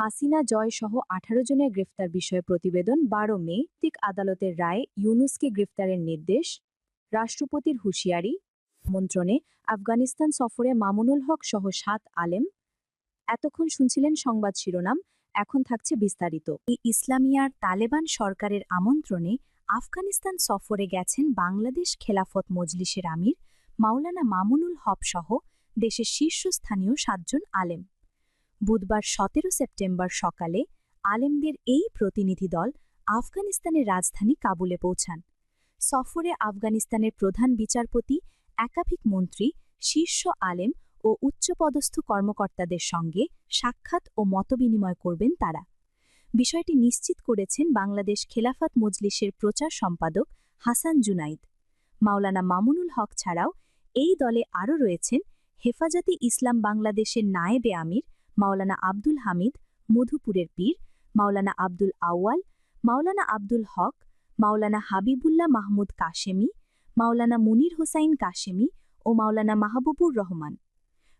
হাসিনা জয় সহ আঠারো জনের গ্রেফতার বিষয়ে প্রতিবেদন বারো মে তিক আদালতের রায়ে ইউনুসকে গ্রেফতারের নির্দেশ, রাষ্ট্রপতির হুঁশিয়ারি মন্ত্রণে আফগানিস্তান সফরে মামুনুল হক সহ সাত আলেম। এতক্ষণ শুনছিলেন সংবাদ শিরোনাম, এখন থাকছে বিস্তারিত। এই ইসলামিয়ার তালেবান সরকারের আমন্ত্রণে আফগানিস্তান সফরে গেছেন বাংলাদেশ খেলাফত মজলিসের আমির মাওলানা মামুনুল হক সহ দেশের শীর্ষস্থানীয় সাতজন আলেম। বুধবার সতেরো সেপ্টেম্বর সকালে আলেমদের এই প্রতিনিধি দল আফগানিস্তানের রাজধানী কাবুলে পৌঁছান। সফরে আফগানিস্তানের প্রধান বিচারপতি, একাধিক মন্ত্রী, শীর্ষ আলেম ও উচ্চপদস্থ কর্মকর্তাদের সঙ্গে সাক্ষাৎ ও মতবিনিময় করবেন তারা। বিষয়টি নিশ্চিত করেছেন বাংলাদেশ খেলাফত মজলিসের প্রচার সম্পাদক হাসান জুনাইদ। মাওলানা মামুনুল হক ছাড়াও এই দলে আরও রয়েছেন হেফাজতে ইসলাম বাংলাদেশের নায়েবে আমির মাওলানা আব্দুল হামিদ, মধুপুরের পীর, মাওলানা আব্দুল আউয়াল, মাওলানা আব্দুল হক, মাওলানা হাবিবুল্লাহ মাহমুদ কাশেমি, মাওলানা মুনির হোসাইন কাশেমি ও মাওলানা মাহবুবুর রহমান।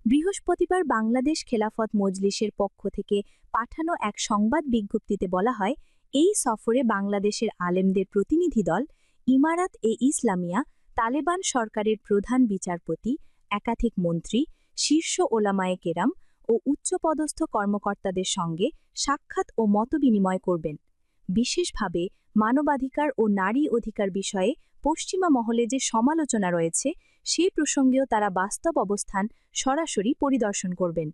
বৃহস্পতিবার বাংলাদেশ খেলাফত মজলিসের পক্ষ থেকে পাঠানো এক সংবাদ বিজ্ঞপ্তিতে বলা হয়, এই সফরে বাংলাদেশের আলেমদের প্রতিনিধি দল, ইমারাত এ ইসলামিয়া, তালেবান সরকারের প্রধান বিচারপতি, একাধিক মন্ত্রী, শীর্ষ ওলামায়ে কেরাম ও উচ্চপদস্থ কর্মকর্তাদের সঙ্গে সাক্ষাৎ ও মতবিনিময় করবেন। বিশেষভাবে মানবাধিকার ও নারী অধিকার বিষয়ে পশ্চিমা মহলে যে সমালোচনা রয়েছে সেই প্রসঙ্গেও তারা বাস্তব অবস্থান সরাসরি পরিদর্শন করবেন।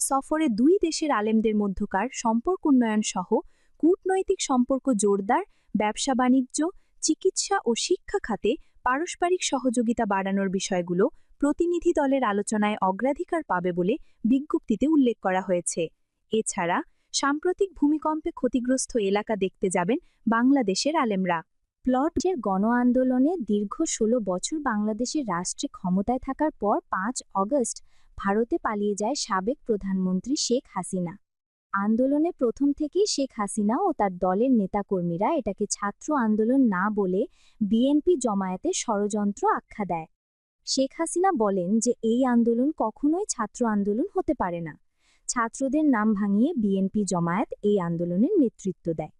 সফরে দুই দেশের আলেমদের মধ্যকার সম্পর্ক উন্নয়ন সহ কূটনৈতিক সম্পর্ক জোরদার ব্যবসা বাণিজ্য চিকিৎসা ও শিক্ষা খাতে পারস্পরিক সহযোগিতা বাড়ানোর বিষয়গুলো প্রতিনিধি দলের আলোচনায় অগ্রাধিকার পাবে বলে বিজ্ঞপ্তিতে উল্লেখ করা হয়েছে। এছাড়া, সাম্প্রতিক ভূমিকম্পে ক্ষতিগ্রস্ত এলাকা দেখতে যাবেন বাংলাদেশের আলেমরা। প্লটের গণ আন্দোলনে দীর্ঘ ১৬ বছর বাংলাদেশের রাষ্ট্রে ক্ষমতায় থাকার পর পাঁচ অগস্ট ভারতে পালিয়ে যায় সাবেক প্রধানমন্ত্রী শেখ হাসিনা। আন্দোলনে প্রথম থেকেই শেখ হাসিনা ও তার দলের নেতাকর্মীরা এটাকে ছাত্র আন্দোলন না বলে বিএনপি জমায়েতে ষড়যন্ত্র আখ্যা দেয়। শেখ হাসিনা বলেন যে এই আন্দোলন কখনোই ছাত্র আন্দোলন হতে পারে না। ছাত্রদের নাম ভাঙিয়ে বিএনপি জমায়েত এই আন্দোলনের নেতৃত্ব দেয়।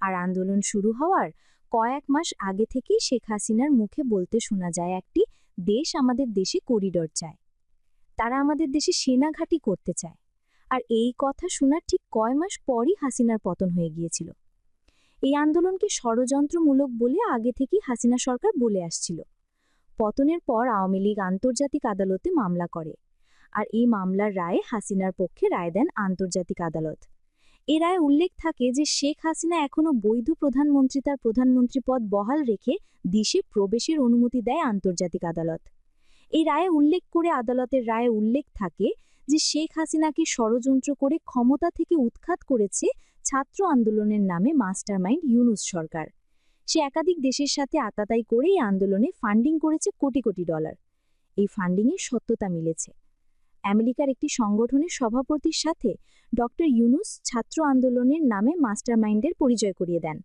আর আন্দোলন শুরু হওয়ার কয়েক মাস আগে থেকেই শেখ হাসিনার মুখে বলতে শোনা যায় একটি দেশ আমাদের দেশে করিডর চায়। তারা আমাদের দেশে সেনাঘাঁটি করতে চায়। আর এই কথা শোনার ঠিক কয় মাস পরই হাসিনার পতন হয়ে গিয়েছিল। এই আন্দোলনকে ষড়যন্ত্রমূলক বলে আগে থেকেই হাসিনা সরকার বলে আসছিল। পতনের পর আওয়ামী লীগ আন্তর্জাতিক আদালতে মামলা করে। আর এই মামলার রায়ে হাসিনার পক্ষে রায় দেন আন্তর্জাতিক আদালত। এ রায়ে উল্লেখ থাকে যে, শেখ হাসিনা এখনও বৈধ প্রধানমন্ত্রী তার প্রধানমন্ত্রী পদ বহাল রেখে দেশে প্রবেশের অনুমতি দেয় আন্তর্জাতিক আদালত। এই রায়ে উল্লেখ করে আদালতের রায়ে উল্লেখ থাকে যে, শেখ হাসিনাকে ষড়যন্ত্র করে ক্ষমতা থেকে উৎখাত করেছে ছাত্র আন্দোলনের নামে মাস্টারমাইন্ড ইউনুস সরকার। সে একাধিক দেশের সাথে আতাতাই করে এই আন্দোলনে ফান্ডিং করেছে কোটি কোটি ডলার এই ফান্ডিংয়ের সত্যতা মিলেছে। আমেরিকার একটি সংগঠনের সভাপতির সাথে ডক্টর ইউনুস ছাত্র আন্দোলনের নামে মাস্টারমাইন্ডের পরিচয় করিয়ে দেন।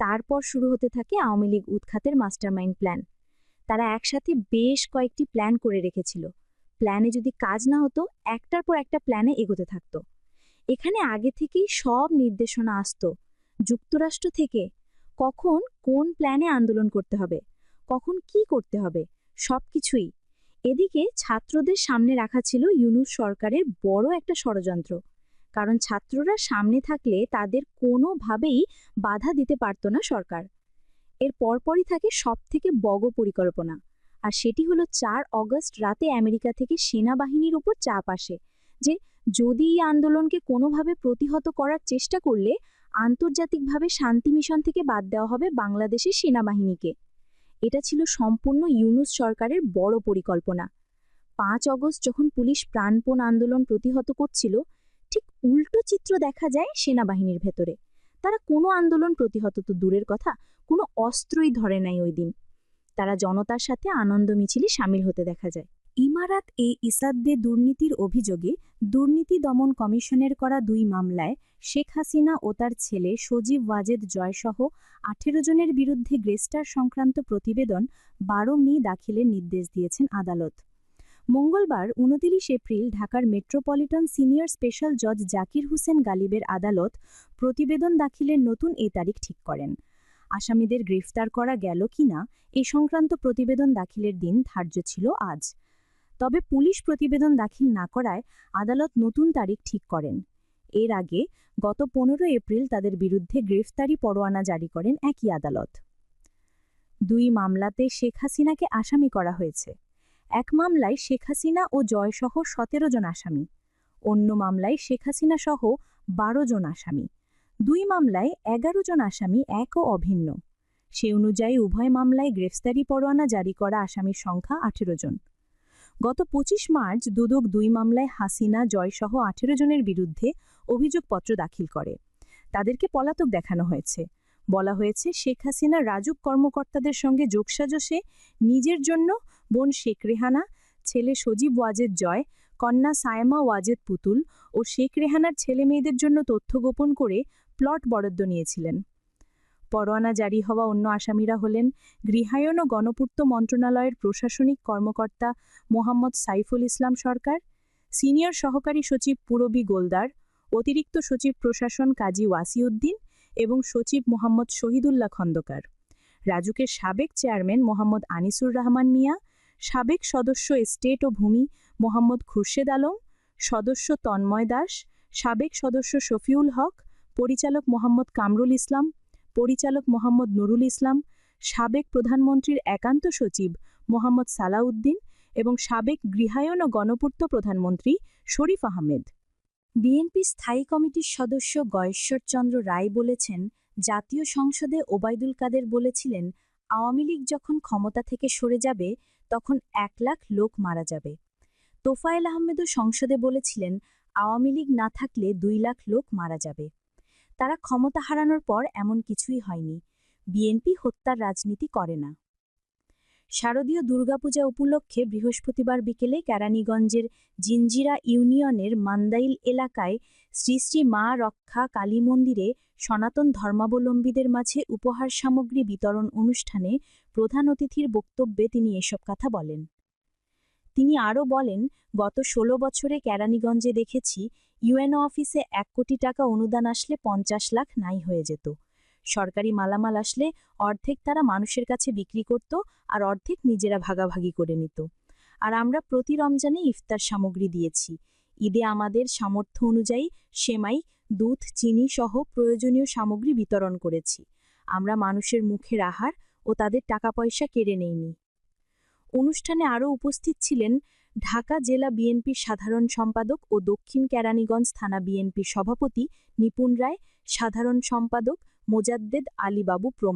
তারপর শুরু হতে থাকে আওয়ামী লীগ উৎখাতের মাস্টারমাইন্ড প্ল্যান। তারা একসাথে বেশ কয়েকটি প্ল্যান করে রেখেছিল। প্ল্যানে যদি কাজ না হতো, একটার পর একটা প্ল্যানে এগোতে থাকত। এখানে আগে থেকেই সব নির্দেশনা আসত। যুক্তরাষ্ট্র থেকে কখন কোন প্ল্যানে আন্দোলন করতে হবে, কখন কি করতে হবে সবকিছুই এদিকে ছাত্রদের সামনে রাখা ছিল ইউনুস সরকারের বড় একটা ষড়যন্ত্র, কারণ ছাত্ররা সামনে থাকলে তাদের কোনোভাবেই বাধা দিতে পারত না সরকার। এর পরপরই থাকে সবথেকে বগ পরিকল্পনা, আর সেটি হলো চার অগস্ট রাতে আমেরিকা থেকে সেনাবাহিনীর উপর চাপ আসে, যে যদি এই আন্দোলনকে কোনোভাবে প্রতিহত করার চেষ্টা করলে আন্তর্জাতিকভাবে শান্তি মিশন থেকে বাদ দেওয়া হবে বাংলাদেশের সেনাবাহিনীকে। এটা ছিল সম্পূর্ণ ইউনুস সরকারের বড় পরিকল্পনা। পাঁচ অগস্ট যখন পুলিশ প্রাণপণ আন্দোলন প্রতিহত করছিল, ঠিক উল্টো চিত্র দেখা যায় সেনাবাহিনীর ভেতরে। তারা কোনো আন্দোলন প্রতিহত তো দূরের কথা, কোনো অস্ত্রই ধরে নাই ওই দিন। তারা জনতার সাথে আনন্দ মিছিলে সামিল হতে দেখা যায়। ইমারাত এ ইসাদ্দে দুর্নীতির অভিযোগে দুর্নীতি দমন কমিশনের করা দুই মামলায় শেখ হাসিনা ও তার ছেলে সজীব ওয়াজেদ জয়সহ আঠেরো জনের বিরুদ্ধে গ্রেস্টার সংক্রান্ত প্রতিবেদন বারো মে দাখিলের নির্দেশ দিয়েছেন আদালত। মঙ্গলবার উনতিরিশ এপ্রিল ঢাকার মেট্রোপলিটন সিনিয়র স্পেশাল জজ জাকির হোসেন গালিবের আদালত প্রতিবেদন দাখিলের নতুন এ তারিখ ঠিক করেন। আসামিদের গ্রেফতার করা গেল কিনা এ সংক্রান্ত প্রতিবেদন দাখিলের দিন ধার্য ছিল আজ। তবে পুলিশ প্রতিবেদন দাখিল না করায় আদালত নতুন তারিখ ঠিক করেন। এর আগে গত পনেরো এপ্রিল তাদের বিরুদ্ধে গ্রেফতারি পরোয়ানা জারি করেন একই আদালত। দুই মামলাতে শেখ হাসিনাকে আসামি করা হয়েছে। এক মামলায় শেখ হাসিনা ও জয়সহ সতেরো জন আসামি। অন্য মামলায় শেখ হাসিনা সহ বারো জন আসামি। দুই মামলায় এগারো জন আসামি এক ও অভিন্ন। সে অনুযায়ী উভয় মামলায় গ্রেফতারি পরোয়ানা জারি করা আসামির সংখ্যা আঠেরো জন। গত পঁচিশ মার্চ দুদক দুই মামলায় হাসিনা, জয়সহ আঠেরো জনের বিরুদ্ধে অভিযোগপত্র দাখিল করে। তাদেরকে পলাতক দেখানো হয়েছে। বলা হয়েছে, শেখ হাসিনা রাজুক কর্মকর্তাদের সঙ্গে যোগসাজশে, নিজের জন্য বোন শেখ রেহানা, ছেলে সজীব ওয়াজেদ জয়, কন্যা সায়মা ওয়াজেদ পুতুল ও শেখ রেহানার ছেলে মেয়েদের জন্য তথ্য গোপন করে প্লট বরাদ্দ নিয়েছিলেন। পরোয়ানা জারি হওয়া অন্য আসামিরা হলেন গৃহায়ন ও গণপূর্ত মন্ত্রণালয়ের প্রশাসনিক কর্মকর্তা মোহাম্মদ সাইফুল ইসলাম সরকার, সিনিয়র সহকারী সচিব পুরবি গোলদার, অতিরিক্ত সচিব প্রশাসন কাজী ওয়াসিউদ্দিন এবং সচিব মোহাম্মদ শহীদুল্লাহ খন্দকার। রাজুকের সাবেক চেয়ারম্যান মোহাম্মদ আনিসুর রহমান মিয়া, সাবেক সদস্য এস্টেট ও ভূমি মোহাম্মদ খুরশেদ আলম, সদস্য তন্ময় দাস, সাবেক সদস্য শফিউল হক, পরিচালক মোহাম্মদ কামরুল ইসলাম পরিচালক মোহাম্মদ নুরুল ইসলাম, সাবেক প্রধানমন্ত্রীর একান্ত সচিব মোহাম্মদ সালাউদ্দিন এবং সাবেক গৃহায়ন ও গণপূর্ত প্রধানমন্ত্রী শরীফ আহমেদ। বিএনপি স্থায়ী কমিটির সদস্য গয়েশ্বরচন্দ্র রায় বলেছেন, জাতীয় সংসদে ওবায়দুল কাদের বলেছিলেন, আওয়ামী লীগ যখন ক্ষমতা থেকে সরে যাবে, তখন এক লাখ লোক মারা যাবে। তোফায়েল আহমেদও সংসদে বলেছিলেন, আওয়ামী লীগ না থাকলে দুই লাখ লোক মারা যাবে। তারা ক্ষমতা হারানোর পর এমন কিছুই হয়নি। বিএনপি হত্যার রাজনীতি করে না। শারদীয় দুর্গাপূজা উপলক্ষে বৃহস্পতিবার বিকেলে কেরানীগঞ্জের জিঞ্জিরা ইউনিয়নের মান্দাইল এলাকায় শ্রী শ্রী মা রক্ষা কালী মন্দিরে সনাতন ধর্মাবলম্বীদের মাঝে উপহার সামগ্রী বিতরণ অনুষ্ঠানে প্রধান অতিথির বক্তব্যে তিনি এসব কথা বলেন। তিনি আরও বলেন, গত ১৬ বছরে কেরানীগঞ্জে দেখেছি ইউএনও অফিসে এক কোটি টাকা অনুদান আসলে পঞ্চাশ লাখ নাই হয়ে যেত। সরকারি মালামাল আসলে অর্ধেক তারা মানুষের কাছে বিক্রি করত আর অর্ধেক নিজেরা ভাগাভাগি করে নিত। আর আমরা প্রতি রমজানে ইফতার সামগ্রী দিয়েছি। ঈদে আমাদের সামর্থ্য অনুযায়ী সেমাই, দুধ, চিনি সহ প্রয়োজনীয় সামগ্রী বিতরণ করেছি। আমরা মানুষের মুখের আহার ও তাদের টাকা পয়সা কেড়ে নেইনি। অনুষ্ঠানে আরও উপস্থিত ছিলেন ঢাকা জেলা বিএনপির সাধারণ সম্পাদক ও দক্ষিণ কেরানীগঞ্জ থানা বিএনপির সভাপতি নিপুণ রায়, সাধারণ সম্পাদক মোজাদ্দেদ আলী বাবু প্রমুখ।